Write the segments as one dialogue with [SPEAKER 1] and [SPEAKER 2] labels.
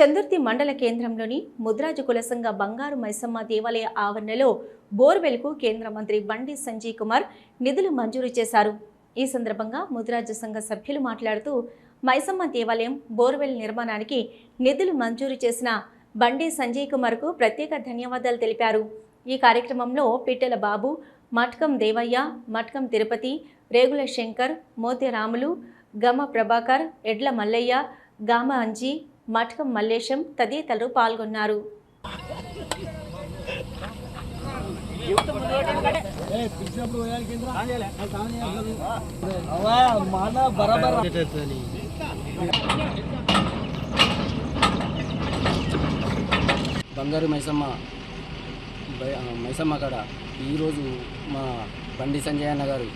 [SPEAKER 1] చందుర్తి మండల కేంద్రంలోని ముద్రాజు కుల సంఘ బంగారు మైసమ్మ దేవాలయ ఆవరణలో బోర్వెల్కు కేంద్ర మంత్రి బండి సంజయ్ కుమార్ నిధులు మంజూరు చేశారు. ఈ సందర్భంగా ముద్రాజు సంఘ సభ్యులు మాట్లాడుతూ మైసమ్మ దేవాలయం బోర్వెల్ నిర్మాణానికి నిధులు మంజూరు చేసిన బండి సంజయ్ కుమార్కు ప్రత్యేక ధన్యవాదాలు తెలిపారు. ఈ కార్యక్రమంలో పిట్టెల బాబు మట్కం దేవయ్య మట్కం తిరుపతి రేగుల శంకర్ మోత్య రాములు గమ ప్రభాకర్ ఎడ్ల మల్లయ్య గామ అంజీ మఠకం మల్లేశం తదితరులు పాల్గొన్నారు.
[SPEAKER 2] బంగారు మైసమ్మ మైసమ్మ కాడ ఈరోజు మా బండి సంజయ్ అన్న గారు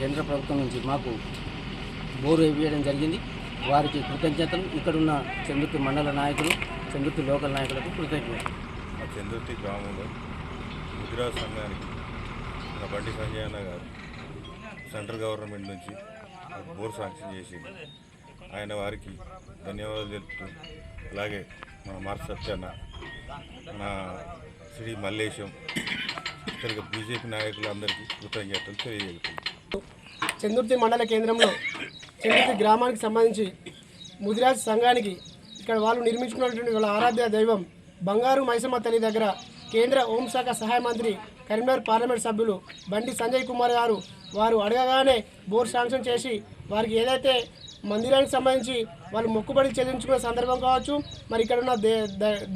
[SPEAKER 2] కేంద్ర ప్రభుత్వం నుంచి మాకు బోరు వేయడం జరిగింది. వారికి కృతజ్ఞతలు. ఇక్కడున్న చందుర్తి మండల నాయకులు చందుర్తి లోకల్ నాయకులకు కృతజ్ఞతలు.
[SPEAKER 3] ఆ చందుర్తి గ్రామంలో ముద్రా సంఘానికి మన బండి సంజయ్ అన్న గారు సెంట్రల్ గవర్నమెంట్ నుంచి బోర్ శాంక్షన్ చేసింది ఆయన వారికి ధన్యవాదాలు తెలుపుతూ అలాగే మన మార్ సత్యన్న మన శ్రీ మల్లేశం ఇతర బీజేపీ నాయకులందరికీ కృతజ్ఞతలు తెలియజేస్తున్నాను
[SPEAKER 4] చందుర్తి మండల కేంద్రంలో చందుర్తి గ్రామానికి సంబంధించి ముదిరాజ్ సంఘానికి ఇక్కడ వాళ్ళు నిర్మించుకున్నటువంటి వాళ్ళ ఆరాధ్య దైవం బంగారు మైసమ్మ తల్లి దగ్గర కేంద్ర హోంశాఖ సహాయ మంత్రి కరీంనగర్ పార్లమెంట్ సభ్యులు బండి సంజయ్ కుమార్ గారు వారు అడగగానే బోర్ శాంక్షన్ చేసి వారికి ఏదైతే మందిరానికి సంబంధించి వాళ్ళు మొక్కుబడి చెల్లించుకునే సందర్భం కావచ్చు. మరి ఇక్కడ ఉన్న దే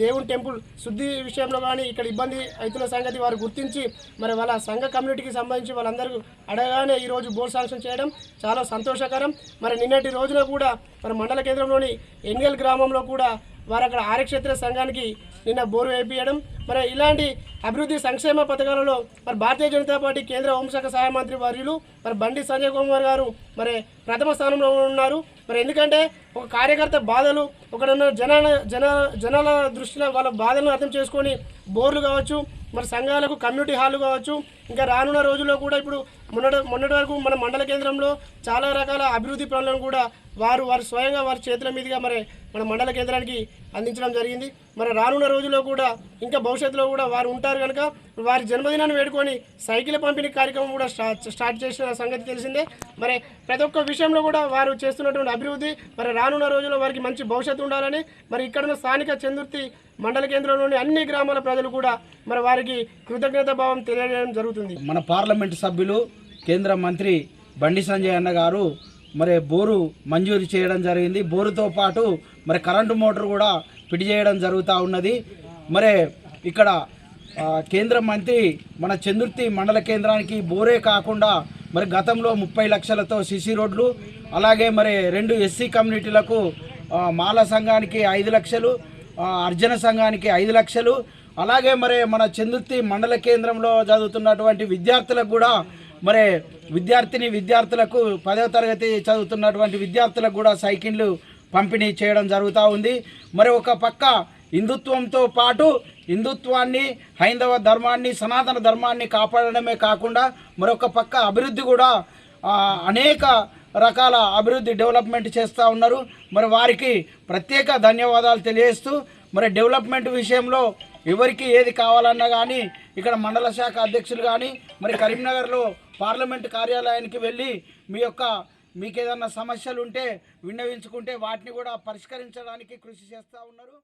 [SPEAKER 4] దేవుని టెంపుల్ శుద్ధి విషయంలో కానీ ఇక్కడ ఇబ్బంది అవుతున్న సంగతి వారు గుర్తించి మరి వాళ్ళ సంఘ కమ్యూనిటీకి సంబంధించి వాళ్ళందరూ అడగానే ఈరోజు బోర్ శాంక్షన్ చేయడం చాలా సంతోషకరం. మరి నిన్నటి రోజున కూడా మరి మండల కేంద్రంలోని ఎంగల్ గ్రామంలో కూడా వారు అక్కడ ఆరక్షేత్ర సంఘానికి నిన్న బోరు వేపించడం మరి ఇలాంటి అభివృద్ధి సంక్షేమ పథకాలలో మరి భారతీయ జనతా పార్టీ కేంద్ర హోంశాఖ సహాయ మంత్రి వర్యులు మరి బండి సంజయ్ కుమార్ గారు మరి ప్రథమ స్థానంలో ఉన్నారు. మరి ఎందుకంటే ఒక కార్యకర్త బాధలు ఒకడున్న జనాల జన జనాల దృష్టిలో వాళ్ళ బాధలను అర్థం చేసుకొని బోర్లు కావచ్చు మరి సంఘాలకు కమ్యూనిటీ హాల్ కావచ్చు ఇంకా రానున్న రోజుల్లో కూడా ఇప్పుడు మొన్నటి మొన్నటి వరకు మన మండల కేంద్రంలో చాలా రకాల అభివృద్ధి పనులను కూడా వారు వారు స్వయంగా వారి చేతుల మీదుగా మరి మన మండల కేంద్రానికి అందించడం జరిగింది. మరి రానున్న రోజుల్లో కూడా ఇంకా భవిష్యత్తులో కూడా వారు ఉంటారు కనుక వారి జన్మదినాన్ని వేడుకొని సైకిల్ పంపిణీ కార్యక్రమం కూడా స్టార్ట్ స్టార్ట్ చేసిన సంగతి తెలిసిందే. మరి ప్రతి ఒక్క విషయంలో కూడా వారు చేస్తున్నటువంటి అభివృద్ధి మరి రానున్న రోజుల్లో వారికి మంచి భవిష్యత్తు ఉండాలని మరి ఇక్కడున్న స్థానిక చందుర్తి మండల కేంద్రంలోని అన్ని గ్రామాల ప్రజలు కూడా మరి వారికి కృతజ్ఞత భావం తెలియజేయడం జరుగుతుంది.
[SPEAKER 5] మన పార్లమెంటు సభ్యులు కేంద్ర మంత్రి బండి సంజయ్ అన్న గారు మరి బోరు మంజూరు చేయడం జరిగింది. బోరుతో పాటు మరి కరెంటు మోటార్ కూడా ఫిట్ చేయడం జరుగుతూ ఉన్నది. మరి ఇక్కడ కేంద్ర మంత్రి మన చందుర్తి మండల కేంద్రానికి బోరే కాకుండా మరి గతంలో ముప్పై లక్షలతో సిసి రోడ్లు అలాగే మరి రెండు ఎస్సీ కమ్యూనిటీలకు మాల సంఘానికి ఐదు లక్షలు అర్జన సంఘానికి ఐదు లక్షలు అలాగే మరి మన చందుర్తి మండల కేంద్రంలో చదువుతున్నటువంటి విద్యార్థులకు కూడా మరి విద్యార్థిని విద్యార్థులకు పదవ తరగతి చదువుతున్నటువంటి విద్యార్థులకు కూడా సైకిళ్ళు పంపిణీ చేయడం జరుగుతూ ఉంది. మరి ఒక పక్క హిందుత్వంతో పాటు హిందుత్వాన్ని హైందవ ధర్మాన్ని సనాతన ధర్మాన్ని కాపాడడమే కాకుండా మరొక పక్క అభివృద్ధి కూడా అనేక రకాల అభివృద్ధి డెవలప్మెంట్ చేస్తూ ఉన్నారు. మరి వారికి ప్రత్యేక ధన్యవాదాలు తెలియజేస్తూ మరి డెవలప్మెంట్ విషయంలో ఎవరికి ఏది కావాలన్నా కానీ ఇక్కడ మండల శాఖ అధ్యక్షులు కానీ మరి కరీంనగర్లో పార్లమెంట్ కార్యాలయానికి వెళ్ళి మీ యొక్క మీకు ఏదన్నా సమస్యలు ఉంటే విన్నవించుకుంటే వాటిని కూడా పరిష్కరించడానికి కృషి చేస్తూ ఉన్నారు.